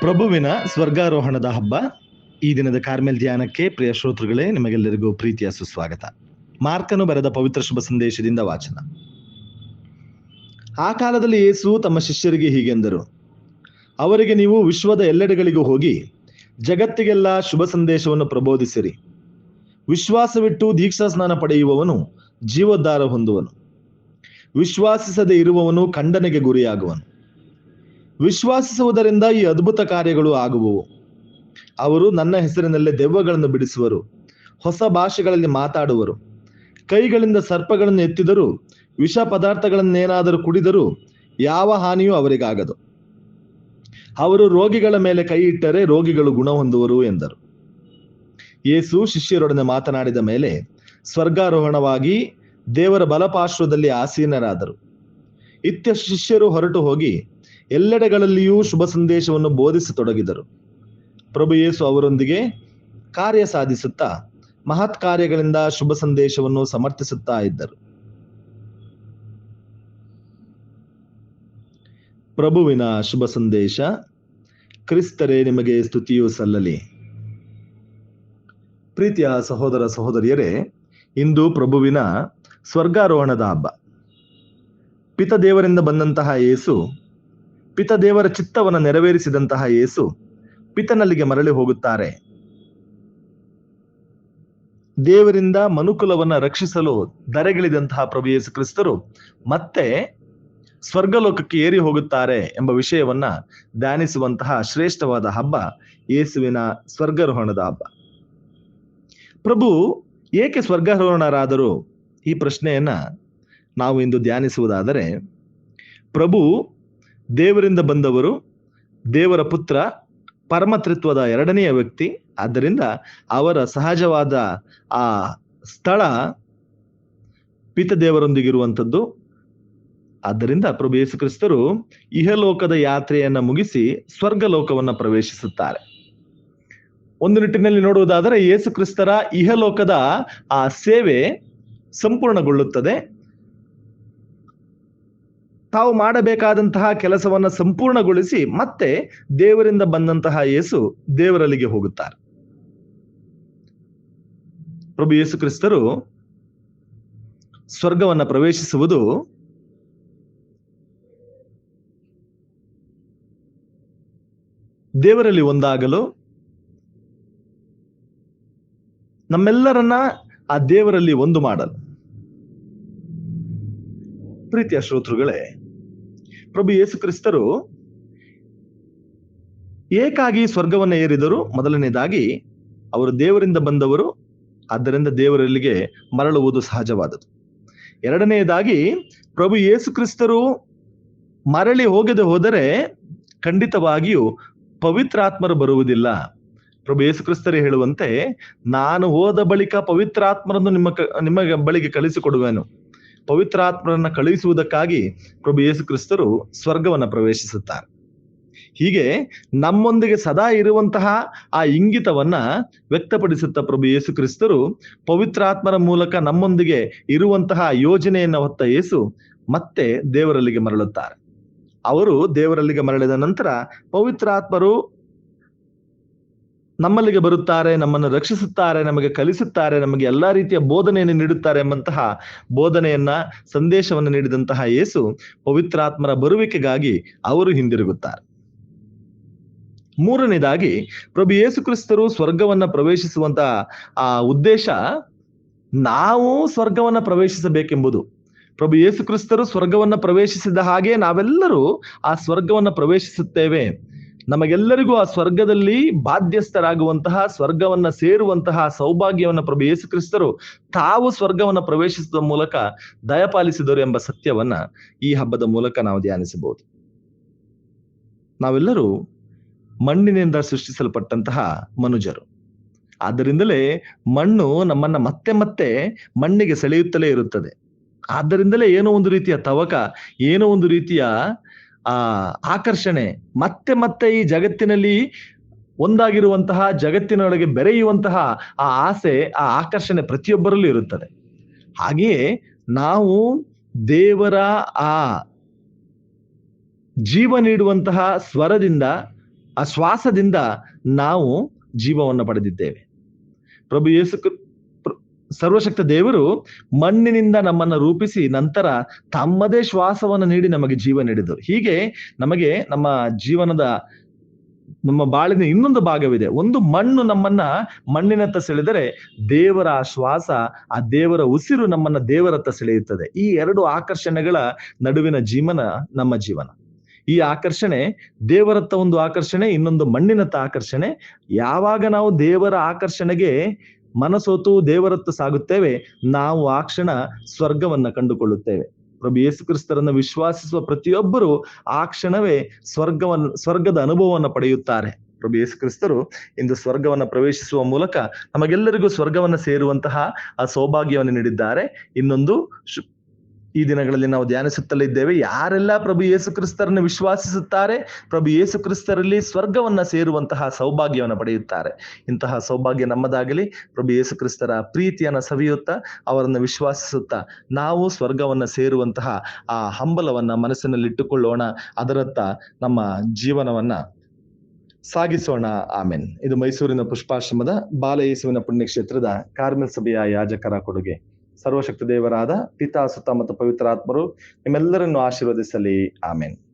ಪ್ರಭುವಿನ ಸ್ವರ್ಗಾರೋಹಣದ ಹಬ್ಬ ಈ ದಿನದ ಕಾರ್ಮೆಲ್ ಧ್ಯಾನಕ್ಕೆ ಪ್ರಿಯ ಶ್ರೋತೃಗಳೇ, ನಿಮಗೆಲ್ಲರಿಗೂ ಪ್ರೀತಿಯ ಸುಸ್ವಾಗತ. ಮಾರ್ಕನು ಬರೆದ ಪವಿತ್ರ ಶುಭ ಸಂದೇಶದಿಂದ ವಾಚನ. ಆ ಕಾಲದಲ್ಲಿ ಯೇಸು ತಮ್ಮ ಶಿಷ್ಯರಿಗೆ ಹೀಗೆಂದರು ಅವರಿಗೆ ನೀವು ವಿಶ್ವದ ಎಲ್ಲೆಡೆಗಳಿಗೂ ಹೋಗಿ ಜಗತ್ತಿಗೆಲ್ಲ ಶುಭ ಸಂದೇಶವನ್ನು ಪ್ರಬೋಧಿಸಿರಿ. ವಿಶ್ವಾಸವಿಟ್ಟು ದೀಕ್ಷಾ ಸ್ನಾನ ಪಡೆಯುವವನು ಜೀವೋದ್ಧಾರ ಹೊಂದುವನು. ವಿಶ್ವಾಸಿಸದೆ ಇರುವವನು ಖಂಡನೆಗೆ ಗುರಿಯಾಗುವನು. ವಿಶ್ವಾಸಿಸುವುದರಿಂದ ಈ ಅದ್ಭುತ ಕಾರ್ಯಗಳು ಆಗುವವು. ಅವರು ನನ್ನ ಹೆಸರಿನಲ್ಲೇ ದೆವ್ವಗಳನ್ನು ಬಿಡಿಸುವರು, ಹೊಸ ಭಾಷೆಗಳಲ್ಲಿ ಮಾತಾಡುವರು. ಕೈಗಳಿಂದ ಸರ್ಪಗಳನ್ನು ಎತ್ತಿದರೂ, ವಿಷ ಪದಾರ್ಥಗಳನ್ನೇನಾದರೂ ಕುಡಿದರೂ ಯಾವ ಹಾನಿಯೂ ಅವರಿಗಾಗದು. ಅವರು ರೋಗಿಗಳ ಮೇಲೆ ಕೈ ಇಟ್ಟರೆ ರೋಗಿಗಳು ಗುಣ ಹೊಂದುವರು ಎಂದರು. ಯೇಸು ಶಿಷ್ಯರೊಡನೆ ಮಾತನಾಡಿದ ಮೇಲೆ ಸ್ವರ್ಗಾರೋಹಣವಾಗಿ ದೇವರ ಬಲಪಾರ್ಶ್ವದಲ್ಲಿ ಆಸೀನರಾದರು. ಇತ್ಯ ಶಿಷ್ಯರು ಹೊರಟು ಹೋಗಿ ಎಲ್ಲೆಡೆಗಳಲ್ಲಿಯೂ ಶುಭ ಸಂದೇಶವನ್ನು ಬೋಧಿಸತೊಡಗಿದರು. ಪ್ರಭು ಯೇಸು ಅವರೊಂದಿಗೆ ಕಾರ್ಯ ಸಾಧಿಸುತ್ತಾ ಮಹತ್ ಕಾರ್ಯಗಳಿಂದ ಶುಭ ಸಂದೇಶವನ್ನು ಸಮರ್ಥಿಸುತ್ತಾ ಇದ್ದರು. ಪ್ರಭುವಿನ ಶುಭ ಸಂದೇಶ, ಕ್ರಿಸ್ತರೇ ನಿಮಗೆ ಸ್ತುತಿಯು ಸಲ್ಲಲಿ. ಪ್ರೀತಿಯ ಸಹೋದರ ಸಹೋದರಿಯರೇ, ಇಂದು ಪ್ರಭುವಿನ ಸ್ವರ್ಗಾರೋಹಣದ ಹಬ್ಬ. ಪಿತ ದೇವರಿಂದ ಬಂದಂತಹ ಯೇಸು ಪಿತ ದೇವರ ಚಿತ್ತವನ್ನು ನೆರವೇರಿಸಿದಂತಹ ಯೇಸು ಪಿತನಲ್ಲಿಗೆ ಮರಳಿ ಹೋಗುತ್ತಾರೆ. ದೇವರಿಂದ ಮನುಕುಲವನ್ನ ರಕ್ಷಿಸಲು ದರೆಗಿಳಿದಂತಹ ಪ್ರಭು ಯೇಸು ಕ್ರಿಸ್ತರು ಮತ್ತೆ ಸ್ವರ್ಗಲೋಕಕ್ಕೆ ಏರಿ ಹೋಗುತ್ತಾರೆ ಎಂಬ ವಿಷಯವನ್ನ ಧ್ಯಾನಿಸುವಂತಹ ಶ್ರೇಷ್ಠವಾದ ಹಬ್ಬ ಯೇಸುವಿನ ಸ್ವರ್ಗಾರೋಹಣದ ಹಬ್ಬ. ಪ್ರಭು ಏಕೆ ಸ್ವರ್ಗಾರೋಹಣರಾದರು? ಈ ಪ್ರಶ್ನೆಯನ್ನ ನಾವು ಇಂದು ಧ್ಯಾನಿಸುವುದಾದರೆ ಪ್ರಭು ದೇವರಿಂದ ಬಂದವರು ದೇವರ ಪುತ್ರ ಪರಮತ್ರಿತ್ವದ ಎರಡನೆಯ ವ್ಯಕ್ತಿ. ಆದ್ದರಿಂದ ಅವರ ಸಹಜವಾದ ಆ ಸ್ಥಳ ಪಿತ ದೇವರೊಂದಿಗಿರುವಂಥದ್ದು ಆದ್ದರಿಂದ ಪ್ರಭು ಯೇಸು ಕ್ರಿಸ್ತರು ಇಹಲೋಕದ ಯಾತ್ರೆಯನ್ನ ಮುಗಿಸಿ ಸ್ವರ್ಗ ಲೋಕವನ್ನ ಪ್ರವೇಶಿಸುತ್ತಾರೆ. ಒಂದು ನಿಟ್ಟಿನಲ್ಲಿ ನೋಡುವುದಾದರೆ ಯೇಸು ಕ್ರಿಸ್ತರ ಇಹಲೋಕದ ಆ ಸೇವೆ ಸಂಪೂರ್ಣಗೊಳ್ಳುತ್ತದೆ. ತಾವು ಮಾಡಬೇಕಾದಂತಹ ಕೆಲಸವನ್ನ ಸಂಪೂರ್ಣಗೊಳಿಸಿ ಮತ್ತೆ ದೇವರಿಂದ ಬಂದಂತಹ ಯೇಸು ದೇವರಲ್ಲಿಗೆ ಹೋಗುತ್ತಾರೆ. ಪ್ರಭು ಯೇಸು ಕ್ರಿಸ್ತರು ಸ್ವರ್ಗವನ್ನ ಪ್ರವೇಶಿಸುವುದು ದೇವರಲ್ಲಿ ಒಂದಾಗಲು ನಮ್ಮೆಲ್ಲರನ್ನ ಆ ದೇವರಲ್ಲಿ ಒಂದು ಮಾಡಲು. ಪ್ರೀತಿಯ ಶ್ರೋತೃಗಳೇ ಪ್ರಭು ಯೇಸು ಕ್ರಿಸ್ತರು ಏಕಾಗಿ ಸ್ವರ್ಗವನ್ನ ಏರಿದರು. ಮೊದಲನೇದಾಗಿ ಅವರು ದೇವರಿಂದ ಬಂದವರು. ಆದ್ದರಿಂದ ದೇವರಲ್ಲಿಗೆ ಮರಳುವುದು ಸಹಜವಾದದ್ದು. ಎರಡನೆಯದಾಗಿ ಪ್ರಭು ಯೇಸು ಕ್ರಿಸ್ತರು ಮರಳಿ ಹೋಗದೆ ಹೋದರೆ ಖಂಡಿತವಾಗಿಯೂ ಪವಿತ್ರಾತ್ಮರು ಬರುವುದಿಲ್ಲ. ಪ್ರಭು ಯೇಸು ಕ್ರಿಸ್ತರೇ ಹೇಳುವಂತೆ, ನಾನು ಹೋದ ಬಳಿಕ ಪವಿತ್ರಾತ್ಮರನ್ನು ನಿಮ್ಮ ನಿಮ್ಮ ಬಳಿಗೆ ಕಳಿಸಿಕೊಡುವೆನು. ಪವಿತ್ರಾತ್ಮರನ್ನ ಕಳುಹಿಸುವುದಕ್ಕಾಗಿ ಪ್ರಭು ಯೇಸು ಕ್ರಿಸ್ತರು ಸ್ವರ್ಗವನ್ನ ಪ್ರವೇಶಿಸುತ್ತಾರೆ. ಹೀಗೆ ನಮ್ಮೊಂದಿಗೆ ಸದಾ ಇರುವಂತಹ ಆ ಇಂಗಿತವನ್ನ ವ್ಯಕ್ತಪಡಿಸುತ್ತ ಪ್ರಭು ಯೇಸು ಕ್ರಿಸ್ತರು ಪವಿತ್ರಾತ್ಮರ ಮೂಲಕ ನಮ್ಮೊಂದಿಗೆ ಇರುವಂತಹ ಯೋಜನೆಯನ್ನ ಹೊತ್ತ ಯೇಸು ಮತ್ತೆ ದೇವರಲ್ಲಿಗೆ ಮರಳುತ್ತಾರೆ. ಅವರು ದೇವರಲ್ಲಿಗೆ ಮರಳಿದ ನಂತರ ಪವಿತ್ರಾತ್ಮರು ನಮ್ಮಲ್ಲಿಗೆ ಬರುತ್ತಾರೆ, ನಮ್ಮನ್ನು ರಕ್ಷಿಸುತ್ತಾರೆ, ನಮಗೆ ಕಲಿಸುತ್ತಾರೆ, ನಮಗೆ ಎಲ್ಲಾ ರೀತಿಯ ಬೋಧನೆಯನ್ನು ನೀಡುತ್ತಾರೆ ಎಂಬಂತಹ ಬೋಧನೆಯನ್ನ, ಸಂದೇಶವನ್ನು ನೀಡಿದಂತಹ ಯೇಸು ಪವಿತ್ರಾತ್ಮರ ಬರುವಿಕೆಗಾಗಿ ಅವರು ಹಿಂದಿರುಗುತ್ತಾರೆ. ಮೂರನೇದಾಗಿ, ಪ್ರಭು ಯೇಸು ಕ್ರಿಸ್ತರು ಸ್ವರ್ಗವನ್ನ ಪ್ರವೇಶಿಸುವಂತಹ ಆ ಉದ್ದೇಶ ನಾವು ಸ್ವರ್ಗವನ್ನ ಪ್ರವೇಶಿಸಬೇಕೆಂಬುದು. ಪ್ರಭು ಯೇಸು ಕ್ರಿಸ್ತರು ಸ್ವರ್ಗವನ್ನ ಪ್ರವೇಶಿಸಿದ ಹಾಗೆ ನಾವೆಲ್ಲರೂ ಆ ಸ್ವರ್ಗವನ್ನ ಪ್ರವೇಶಿಸುತ್ತೇವೆ. ನಮಗೆಲ್ಲರಿಗೂ ಆ ಸ್ವರ್ಗದಲ್ಲಿ ಬಾಧ್ಯಸ್ಥರಾಗುವಂತಹ, ಸ್ವರ್ಗವನ್ನ ಸೇರುವಂತಹ ಸೌಭಾಗ್ಯವನ್ನು ಪ್ರಭು ಯೇಸು ಕ್ರಿಸ್ತರು ತಾವು ಸ್ವರ್ಗವನ್ನು ಪ್ರವೇಶಿಸುವ ಮೂಲಕ ದಯಪಾಲಿಸಿದರು ಎಂಬ ಸತ್ಯವನ್ನ ಈ ಹಬ್ಬದ ಮೂಲಕ ನಾವು ಧ್ಯಾನಿಸಬಹುದು. ನಾವೆಲ್ಲರೂ ಮಣ್ಣಿನಿಂದ ಸೃಷ್ಟಿಸಲ್ಪಟ್ಟಂತಹ ಮನುಜರು. ಆದ್ದರಿಂದಲೇ ಮಣ್ಣು ನಮ್ಮನ್ನ ಮತ್ತೆ ಮತ್ತೆ ಮಣ್ಣಿಗೆ ಸೆಳೆಯುತ್ತಲೇ ಇರುತ್ತದೆ. ಆದ್ದರಿಂದಲೇ ಏನೋ ಒಂದು ರೀತಿಯ ತವಕ, ಏನೋ ಒಂದು ರೀತಿಯ ಆ, ಆಕರ್ಷಣೆ, ಮತ್ತೆ ಮತ್ತೆ ಈ ಜಗತ್ತಿನಲ್ಲಿ ಒಂದಾಗಿರುವಂತಹ, ಜಗತ್ತಿನೊಳಗೆ ಬೆರೆಯುವಂತಹ ಆ ಆಸೆ, ಆ ಆಕರ್ಷಣೆ ಪ್ರತಿಯೊಬ್ಬರಲ್ಲೂ ಇರುತ್ತದೆ. ಹಾಗೆಯೇ ನಾವು ದೇವರ ಆ ಜೀವ ನೀಡುವಂತಹ ಸ್ವರದಿಂದ, ಆ ಶ್ವಾಸದಿಂದ ನಾವು ಜೀವವನ್ನು ಪಡೆದಿದ್ದೇವೆ. ಪ್ರಭು ಯೇಸು ಸರ್ವಶಕ್ತ ದೇವರು ಮಣ್ಣಿನಿಂದ ನಮ್ಮನ್ನ ರೂಪಿಸಿ ನಂತರ ತಮ್ಮದೇ ಶ್ವಾಸವನ್ನು ನೀಡಿ ನಮಗೆ ಜೀವ ನೀಡಿದರು. ಹೀಗೆ ನಮಗೆ ನಮ್ಮ ಜೀವನದ ನಮ್ಮ ಬಾಳಿನ ಇನ್ನೊಂದು ಭಾಗವಿದೆ. ಒಂದು ಮಣ್ಣು ನಮ್ಮನ್ನ ಮಣ್ಣಿನತ್ತ ಸೆಳೆದರೆ ದೇವರ ಆ ಶ್ವಾಸ, ಆ ದೇವರ ಉಸಿರು ನಮ್ಮನ್ನ ದೇವರತ್ತ ಸೆಳೆಯುತ್ತದೆ. ಈ ಎರಡು ಆಕರ್ಷಣೆಗಳ ನಡುವಿನ ಜೀವನ ನಮ್ಮ ಜೀವನ. ಈ ಆಕರ್ಷಣೆ ದೇವರತ್ತ ಒಂದು ಆಕರ್ಷಣೆ, ಇನ್ನೊಂದು ಮಣ್ಣಿನತ್ತ ಆಕರ್ಷಣೆ. ಯಾವಾಗ ನಾವು ದೇವರ ಆಕರ್ಷಣೆಗೆ ಮನಸೋತು ದೇವರತ್ತ ಸಾಗುತ್ತೇವೆ, ನಾವು ಆ ಕ್ಷಣ ಸ್ವರ್ಗವನ್ನ ಕಂಡುಕೊಳ್ಳುತ್ತೇವೆ. ಪ್ರಭು ಯೇಸು ಕ್ರಿಸ್ತರನ್ನು ವಿಶ್ವಾಸಿಸುವ ಪ್ರತಿಯೊಬ್ಬರು ಆ ಕ್ಷಣವೇ ಸ್ವರ್ಗವನ್ನು ಸ್ವರ್ಗದ ಅನುಭವವನ್ನು ಪಡೆಯುತ್ತಾರೆ. ಪ್ರಭು ಯೇಸು ಕ್ರಿಸ್ತರು ಇಂದು ಸ್ವರ್ಗವನ್ನು ಪ್ರವೇಶಿಸುವ ಮೂಲಕ ನಮಗೆಲ್ಲರಿಗೂ ಸ್ವರ್ಗವನ್ನು ಸೇರುವಂತಹ ಆ ಸೌಭಾಗ್ಯವನ್ನು ನೀಡಿದ್ದಾರೆ. ಇನ್ನೊಂದು ಈ ದಿನಗಳಲ್ಲಿ ನಾವು ಧ್ಯಾನಿಸುತ್ತಲೇ ಇದ್ದೇವೆ. ಯಾರೆಲ್ಲ ಪ್ರಭು ಯೇಸು ಕ್ರಿಸ್ತರನ್ನು ವಿಶ್ವಾಸಿಸುತ್ತಾರೆ, ಪ್ರಭು ಯೇಸು ಕ್ರಿಸ್ತರಲ್ಲಿ ಸ್ವರ್ಗವನ್ನ ಸೇರುವಂತಹ ಸೌಭಾಗ್ಯವನ್ನು ಪಡೆಯುತ್ತಾರೆ. ಇಂತಹ ಸೌಭಾಗ್ಯ ನಮ್ಮದಾಗಲಿ, ಪ್ರಭು ಯೇಸು ಕ್ರಿಸ್ತರ ಪ್ರೀತಿಯನ್ನು ಸವಿಯುತ್ತಾ, ಅವರನ್ನು ವಿಶ್ವಾಸಿಸುತ್ತಾ, ನಾವು ಸ್ವರ್ಗವನ್ನ ಸೇರುವಂತಹ ಆ ಹಂಬಲವನ್ನ ಮನಸ್ಸಿನಲ್ಲಿಟ್ಟುಕೊಳ್ಳೋಣ. ಅದರತ್ತ ನಮ್ಮ ಜೀವನವನ್ನ ಸಾಗಿಸೋಣ. ಆಮೇನ್. ಇದು ಮೈಸೂರಿನ ಪುಷ್ಪಾಶ್ರಮದ ಬಾಲಯೇಸುವಿನ ಪುಣ್ಯಕ್ಷೇತ್ರದ ಕಾರ್ಮೆಲ್ ಸಭೆಯ ಯಾಜಕರ ಕೊಡುಗೆ. ಸರ್ವಶಕ್ತ ದೇವರಾದ ಪಿತಾ ಸುತ್ತ ಮತ್ತು ಪವಿತ್ರಾತ್ಮರು ನಿಮ್ಮೆಲ್ಲರನ್ನು ಆಶೀರ್ವದಿಸಲಿ. ಆಮೆನ್.